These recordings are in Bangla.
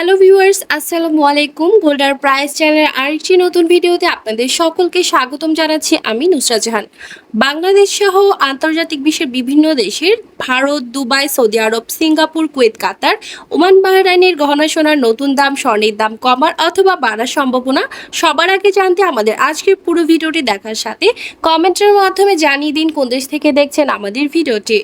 হ্যালো ভিউয়ার্স, আসসালামু আলাইকুম। গোল্ডার প্রাইস চ্যানেলের আরেকটি নতুন ভিডিওতে আপনাদের সকলকে স্বাগতম জানাচ্ছি আমি নুসরা জাহান। বাংলাদেশ সহ আন্তর্জাতিক বিশ্বের বিভিন্ন দেশের Bharat, Dubai, Saudi Arab, Singapore, Kuwait, Qatar, Oman, বাহরাইনের গহনা সোনার নতুন দাম, স্বর্ণের দাম কমার অথবা বাড়ার সম্ভাবনা সবার আগে জানতে আমাদের আজকের পুরো ভিডিওটি দেখার সাথে কমেন্টের মাধ্যমে জানিয়ে দিন কোন দেশ থেকে দেখছেন আমাদের ভিডিওটি।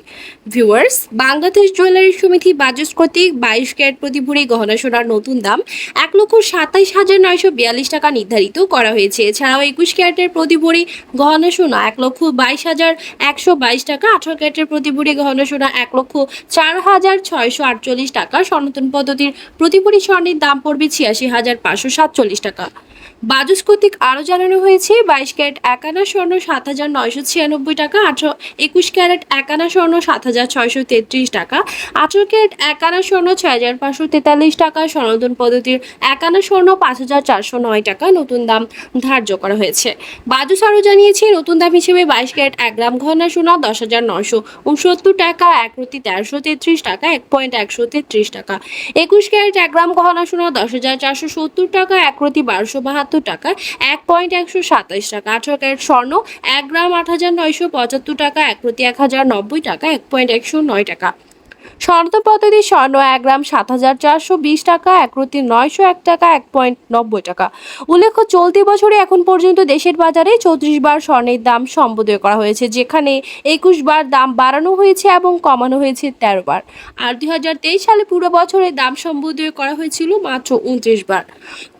ভিউয়ার্স, বাংলাদেশ জুয়েলারি সমিতি বাজুস কর্তৃক বাইশ ক্যারেট প্রতি ভরি গহনা সোনার নতুন দাম এক লক্ষ সাতাইশ হাজার নয়শো বিয়াল্লিশ টাকা নির্ধারিত করা হয়েছে। এছাড়াও একুশ ক্যারেটের প্রতি ভরি গহনা সোনা এক লক্ষ বাইশ হাজার একশো বাইশ টাকা, আঠারো ক্যারেটের প্রতি ভরি গহনা সোনা এক লক্ষ চার হাজার ছয়শো আটচল্লিশ টাকা, সনাতন পদ্ধতির প্রতি ভরি স্বর্ণের দাম পড়বে ছিয়াশি হাজার পাঁচশো সাতচল্লিশ টাকা। বাজুস কর্তৃক আরও জানানো হয়েছে, বাইশ ক্যারেট একানা স্বর্ণ সাত হাজার নয়শো ছিয়ানব্বই টাকা, আঠারো, একুশ ক্যারেট একানা স্বর্ণ সাত হাজার ছয়শো তেত্রিশ টাকা, আঠারো ক্যারেট একানা স্বর্ণ ছয় হাজার পাঁচশো তেতাল্লিশ টাকা সনাতন পদ্ধতির একানা স্বর্ণ পাঁচ হাজার চারশো নয় টাকা নতুন দাম ধার্য করা হয়েছে। বাজুস আরও জানিয়েছে, নতুন দাম হিসেবে বাইশ ক্যারেট এক গ্রাম গহনা সোনা দশ হাজার নয়শো উনসত্তর টাকা, এক প্রতি তেরোশো তেত্রিশ টাকা, এক পয়েন্ট একশো তেত্রিশ টাকা। একুশ ক্যারেট এক গ্রাম গহনা সোনা দশ হাজার চারশো সত্তর টাকা, এক প্রতি বারোশো বাহাত্তর টাকা, এক পয়েন্ট একশো সাতাইশ টাকা। আঠারো ক্যারেট স্বর্ণ, এক গ্রাম আট হাজার নয়শো পঁচাত্তর টাকা, এক প্রতি এক হাজার নব্বই টাকা, এক পয়েন্ট একশো নয় টাকা। স্বর্ণ পদ্ধতি স্বর্ণ, এক গ্রাম সাত হাজার চারশো বিশ টাকা, এক প্রতি নয়শো এক টাকা, এক পয়েন্ট নব্বই টাকা। উল্লেখ্য, চলতি বছরে এখন পর্যন্ত দেশের বাজারে চৌত্রিশ বার স্বর্ণের দাম সম্বোধন করা হয়েছে, যেখানে একুশ বার দাম বাড়ানো হয়েছে এবং কমানো হয়েছে তেরো বার। আর দুই হাজার তেইশ সালে পুরো বছরে দাম সম্বোধন করা হয়েছিল মাত্র উনত্রিশ বার।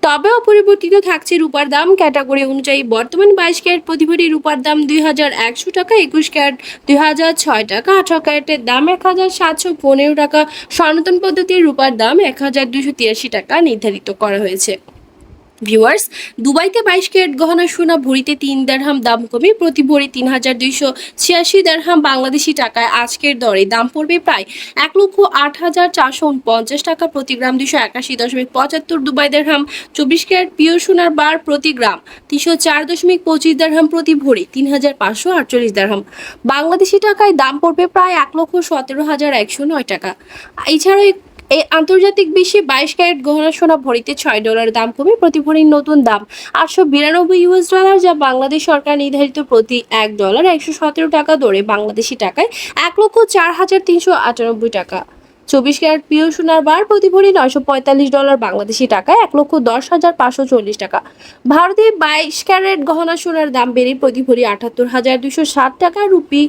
তবে অপরিবর্তিত থাকছে রূপার দাম। ক্যাটাগরি অনুযায়ী বর্তমান বাইশ ক্যারেট প্রতি ভরি রূপার দাম দুই হাজার একশো টাকা, একুশ ক্যারেট দুই হাজার ছয় টাকা, আঠারো ক্যারেটের দাম এক হাজার সাতশো পনেরো টাকা। সনাতন পদ্ধতির রূপার দাম এক হাজার দুশো তিরাশি টাকা নির্ধারিত করা হয়েছে। ভিউয়ার্স দুবাইতে বাইশ ক্যারেট গহনা সোনা ভরিতে তিন দেড়হাম, দাম কমে প্রতি ভরি তিন হাজার দুইশো ছিয়াশি দেড়হাম বাংলাদেশি টাকায় আজকের দরে। দাম পড়বে প্রায় এক লক্ষ আট হাজার চারশো উনপঞ্চাশ টাকা প্রতি গ্রাম দুশো একাশি দশমিক পঁচাত্তর দুবাই দেড়হাম, চব্বিশ ক্যারেট পিওর সোনার বার প্রতি গ্রাম, তিনশো চার দশমিক পঁচিশ দেড়হাম প্রতি ভরি তিন হাজার পাঁচশো আটচল্লিশ দেড়হাম। বাংলাদেশি টাকায় দাম পড়বে প্রায় এক লক্ষ সতেরো হাজার একশো নয় টাকা। এছাড়াও এই আন্তর্জাতিক বিশ্বে বাইশ ক্যারেট গহনা সোনা ভরিতে ছয় ডলার দাম কমে প্রতি ভরির নতুন দাম। আটশো বিরানব্বই ইউএস ডলার যা বাংলাদেশ সরকার নির্ধারিত প্রতি এক ডলার একশো সতেরো টাকা দরে বাংলাদেশি টাকায় এক লক্ষ চার হাজার তিনশো আটানব্বই টাকা। চব্বিশ ক্যারেট প্রিয় সোনার বার প্রতি ভরি নয়শো পঁয়তাল্লিশ ডলার বাংলাদেশি টাকায় এক লক্ষ দশ হাজার পাঁচশো চল্লিশ টাকা। ভারতে বাইশ ক্যারেট গহনা সোনার দাম বেড়ে প্রতি ভরি আটাত্তর হাজার দুশো ষাট টাকা রুপি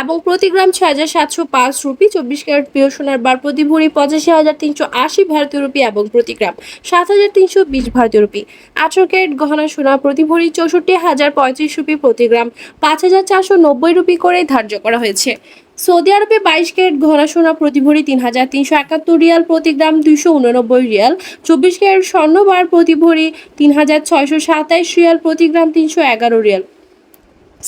এবং প্রতি গ্রাম ছয় হাজার সাতশো পাঁচ রুপি। চব্বিশ ক্যারেট প্রিয় সোনার বার প্রতি ভরি পঁচাশি হাজার তিনশো আশি ভারতীয় রুপি এবং প্রতি গ্রাম সাত হাজার তিনশো বিশ ভারতীয় রুপি। আঠারো ক্যারেট গহনা সোনা প্রতি ভরি চৌষট্টি হাজার পঁয়ত্রিশ রুপি প্রতি গ্রাম পাঁচ হাজার চারশো নব্বই রুপি করে ধার্য করা হয়েছে। সৌদি আরবে বাইশ ক্যারেট ঘোড়া সোনা প্রতি ভরি তিন হাজার তিনশো একাত্তর রিয়াল প্রতি গ্রাম দুইশো উননব্বই রিয়াল। চব্বিশ ক্যারেট স্বর্ণবার প্রতি ভরি তিন হাজার ছয়শো সাতাইশ রিয়াল প্রতি গ্রাম তিনশো এগারো রিয়াল।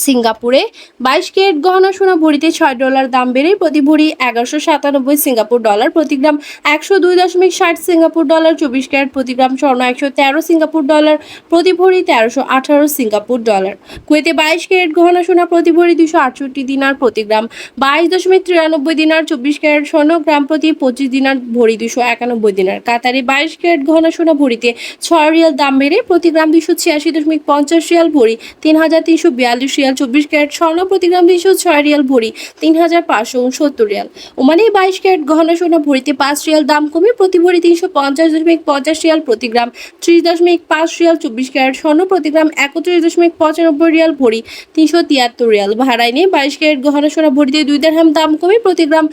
সিঙ্গাপুরে। বাইশ ক্যারেট গহনা সোনা ভরিতে ছয় ডলার দাম বেড়ে প্রতি ভরি এগারোশো সাতানব্বই সিঙ্গাপুর ডলার প্রতি গ্রাম একশো দুই দশমিক ষাট সিঙ্গাপুর ডলার, চব্বিশ ক্যারেট প্রতি গ্রাম স্বর্ণ একশো তেরো সিঙ্গাপুর ডলার, প্রতি ভরি তেরোশো আঠারো সিঙ্গাপুর ডলার। কুয়েতে বাইশ ক্যারেট গহনা সোনা প্রতি ভরি দুশো আটষট্টি দিনার প্রতি গ্রাম, বাইশ দশমিক তিরানব্বই দিনার, চব্বিশ ক্যারেট স্বর্ণ গ্রাম প্রতি পঁচিশ দিনার ভরি দুশো একানব্বই দিনার। কাতারে বাইশ ক্যারেট গহনা সোনা ভরিতে ছয় রিয়াল দাম বেড়ে প্রতি গ্রাম দুশো ছিয়াশি দশমিক পঞ্চাশ রিয়াল, ভরি তিন হাজার তিনশো বিয়াল্লিশ রিয়াল চব্বিশ ক্যারেট, স্বর্ণ প্রতি গ্রাম তিনশো ছয় রিয়াল, ভরি তিন হাজার পাঁচশো উনসত্তর রিয়াল। ওমানে বাইশ ক্যারেট, গহনা সোনা ভরিতে পাঁচ রিয়াল, দাম কমে প্রতি ভরি তিনশো পঞ্চাশ দশমিক পঞ্চাশ রিয়াল প্রতি গ্রাম ত্রিশ দশমিক পাঁচ রিয়াল, চব্বিশ ক্যারেট, স্বর্ণ প্রতি গ্রাম একত্রিশ দশমিক পঁচানব্বই রিয়াল, ভরি তিনশো তিয়াত্তর রিয়াল। ভাড়ায় নিয়ে বাইশ ক্যারেট, গহনা সোনা ভরিতে দুই দেড়হাম দাম কমে প্রতি গ্রাম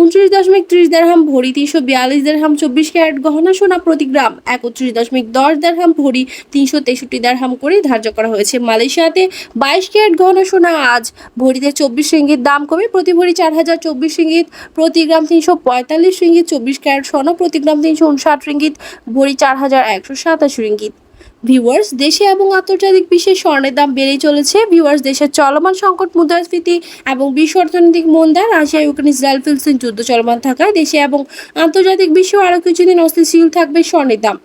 উনত্রিশ দশমিক ত্রিশ দেড়হাম ভরি তিনশো বিয়াল্লিশ দেড়হাম চব্বিশ ক্যারেট গহনা সোনা প্রতি গ্রাম, একত্রিশ দশমিক দশ দেড়হাম ভরি তিনশো তেষট্টি দেড়হাম করে ধার্য করা হয়েছে। মালয়েশিয়াতে বাইশ ক্যারেট গহনা সোনা আজ ভরিতে চব্বিশ রিঙ্গিত দাম কমে প্রতি ভরি চার হাজার চব্বিশ রিঙ্গিত, প্রতি গ্রাম তিনশো পঁয়তাল্লিশ রিঙ্গিত চব্বিশ ক্যারেট, স্বর্ণ প্রতি গ্রাম তিনশো উনষাট রিঙ্গিত, ভরি চার হাজার একশো সাতাশ রিঙ্গিত। ভিউয়ার্স দেশে এবং আন্তর্জাতিক বিশ্বে স্বর্ণের দাম বেড়েই চলেছে। ভিউয়ার্স দেশের চলমান সংকট মুদ্রাস্ফীতি এবং বিশ্ব অর্থনৈতিক মন্দা রাশিয়া, ইউক্রেন, ইসরায়েল, ফিলিস্তিন যুদ্ধ চলমান থাকায় দেশে এবং আন্তর্জাতিক বিশ্বে আরও কিছুদিন অস্থিতিশীল থাকবে স্বর্ণের দাম।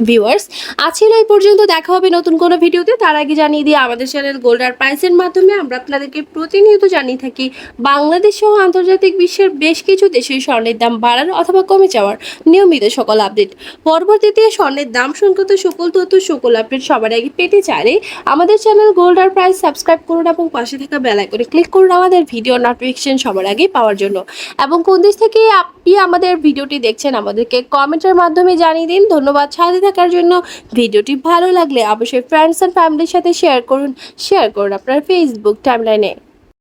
ভিউয়ার্স আজকের এই পর্যন্ত, দেখা হবে নতুন কোনো ভিডিওতে। তার আগে জানিয়ে দিই, আমাদের চ্যানেল গোল্ডার প্রাইসের মাধ্যমে আমরা আপনাদেরকে প্রতিনিয়ত জানিয়ে থাকি, বাংলাদেশ সহ আন্তর্জাতিক বিশ্বের বেশ কিছু দেশের স্বর্ণের দাম বাড়ার অথবা কমে যাওয়ার নিয়মিত সকল আপডেট। পরবর্তীতে স্বর্ণের দাম সংক্রান্ত সকল তথ্য, সকল আপডেট সবার আগে পেতে চাইলে আমাদের চ্যানেল গোল্ডার প্রাইস সাবস্ক্রাইব করুন এবং পাশে থাকা বেল আইকনে ক্লিক করুন আমাদের ভিডিও নোটিফিকেশন সবার আগে পাওয়ার জন্য। এবং কোন দেশ থেকে আপনি আমাদের ভিডিওটি দেখছেন, আমাদেরকে কমেন্টের মাধ্যমে জানিয়ে দিন। ধন্যবাদ। সাথে থাকার জন্য ভিডিওটি ভালো লাগলে অবশ্যই ফ্রেন্ডস অ্যান্ড ফ্যামিলির সাথে শেয়ার করুন। শেয়ার করুন আপনার ফেসবুক টাইমলাইনে